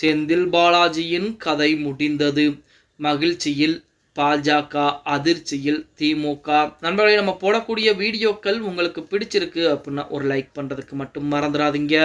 செந்தில் பாலாஜியின் கதை முடிந்தது. மகிழ்ச்சியில் பாஜக அதிர்ச்சியில் திமுக. நண்பர்களே நம்ம போடக்கூடிய வீடியோக்கள் உங்களுக்கு பிடிச்சிருக்கு அப்படின்னா ஒரு லைக் பண்ணுறதுக்கு மட்டும் மறந்துடாதீங்க.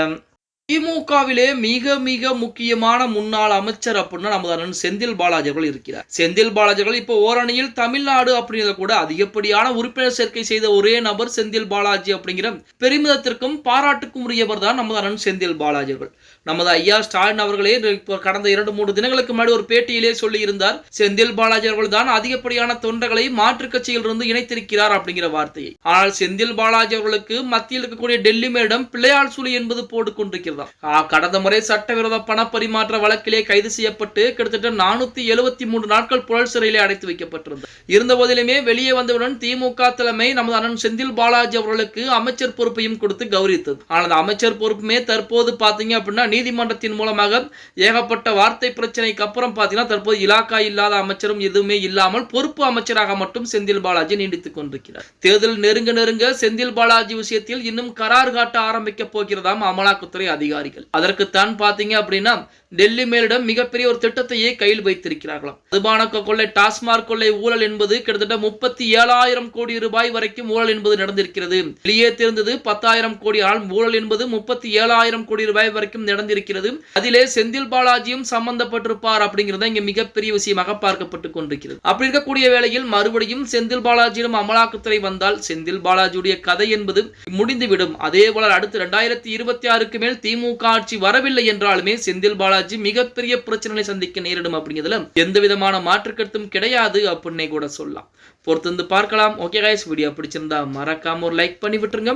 திமுகவிலே மிக மிக முக்கியமான முன்னாள் அமைச்சர் அப்படின்னா நமது அண்ணன் செந்தில் பாலாஜி அவர்கள் இருக்கிறார். செந்தில் பாலாஜி அவர்கள் இப்போ ஓரணியில் தமிழ்நாடு அப்படிங்கிறத கூட அதிகப்படியான உறுப்பினர் சேர்க்கை செய்த ஒரே நபர் செந்தில் பாலாஜி அப்படிங்கிற பெருமிதத்திற்கும் பாராட்டுக்கும் உரியவர் தான் நமது அண்ணன் செந்தில் பாலாஜி அவர்கள். நமது ஐயா ஸ்டாலின் அவர்களே இப்போ கடந்த இரண்டு மூன்று தினங்களுக்கு முன்னாடி ஒரு பேட்டியிலே சொல்லியிருந்தார் செந்தில் பாலாஜி அவர்கள் தான் அதிகப்படியான தொண்டர்களை மாற்றுக் கட்சியிலிருந்து இணைத்திருக்கிறார் அப்படிங்கிற வார்த்தையை. ஆனால் செந்தில் பாலாஜி அவர்களுக்கு மத்தியில் இருக்கக்கூடிய டெல்லி மேடம் பிள்ளையாள் சுழி என்பது போட்டுக் தான் கடந்த முறை சட்டவிரோத பண பரிமாற்ற வழக்கிலே கைது செய்யப்பட்டு கிட்டத்தட்ட நானூத்தி எழுபத்தி மூன்று நாட்கள் புழல் சிறையிலே அடைத்து வைக்கப்பட்டிருந்தார் இருந்த போதிலுமே வெளியே வந்தவுடன் திமுக தலைமை நமது அண்ணன் செந்தில் பாலாஜி அவர்களுக்கு அமைச்சர் பொறுப்பையும் கொடுத்து கௌரவித்தது. ஆனால் அந்த அமைச்சர் பொறுப்புமே தற்போது பாத்தீங்க அப்படின்னா நீதிமன்றத்தின் மூலமாக ஏகப்பட்ட வார்த்தை பிரச்சனைக்கு அப்புறம் பாத்தீங்கன்னா தற்போது இலாக்கா இல்லாத அமைச்சரும் எதுவுமே இல்லாமல் பொறுப்பு அமைச்சராக மட்டும் செந்தில் பாலாஜி நீடித்துக் கொண்டிருக்கிறார். தேர்தல் நெருங்க நெருங்க செந்தில் பாலாஜி விஷயத்தில் இன்னும் கரார் காட்ட ஆரம்பிக்க போகிறதாம் அமலாக்கத்துறை அதிகாரிகள். அதற்குத்தான் பாத்தீங்க அப்படின்னா டெல்லி மேலிடம் மிகப்பெரிய ஒரு திட்டத்தையே கையில் வைத்திருக்கிறார்களாம். மதுபான கொள்ளை டாஸ்மாக் கொள்ளை ஊழல் என்பது கிட்டத்தட்ட முப்பத்தி ஏழாயிரம் கோடி ரூபாய் வரைக்கும் ஊழல் என்பது நடந்திருக்கிறது. வெளியே தெரிந்தது பத்தாயிரம் கோடி ஆனால் ஊழல் என்பது முப்பத்தி ஏழாயிரம் கோடி ரூபாய் வரைக்கும் நடந்திருக்கிறது. அதிலே செந்தில் பாலாஜியும் சம்பந்தப்பட்டிருப்பார் அப்படிங்கிறத இங்க மிகப்பெரிய விஷயமாக பார்க்கப்பட்டு கொண்டிருக்கிறது. அப்படி இருக்கக்கூடிய வேளையில் மறுபடியும் செந்தில் பாலாஜியிடம் அமலாக்கத்துறை வந்தால் செந்தில் பாலாஜியுடைய கதை என்பது முடிந்துவிடும். அதே போல அடுத்து இரண்டாயிரத்தி இருபத்தி ஆறுக்கு மேல் திமுக ஆட்சி வரவில்லை என்றாலுமே செந்தில் பாலாஜி மிகப்பெரிய பிரச்சனைகளை சந்திக்க நேரிடும் அப்படிங்கிறதுல எந்த விதமான மாற்று கருத்தும் கிடையாது அப்படின்னே கூட சொல்லலாம். பொறுத்திருந்து பார்க்கலாம். ஓகே கைஸ் வீடியோ பிடிச்சிருந்தா மறக்காம ஒரு லைக் பண்ணி விட்டுருங்க.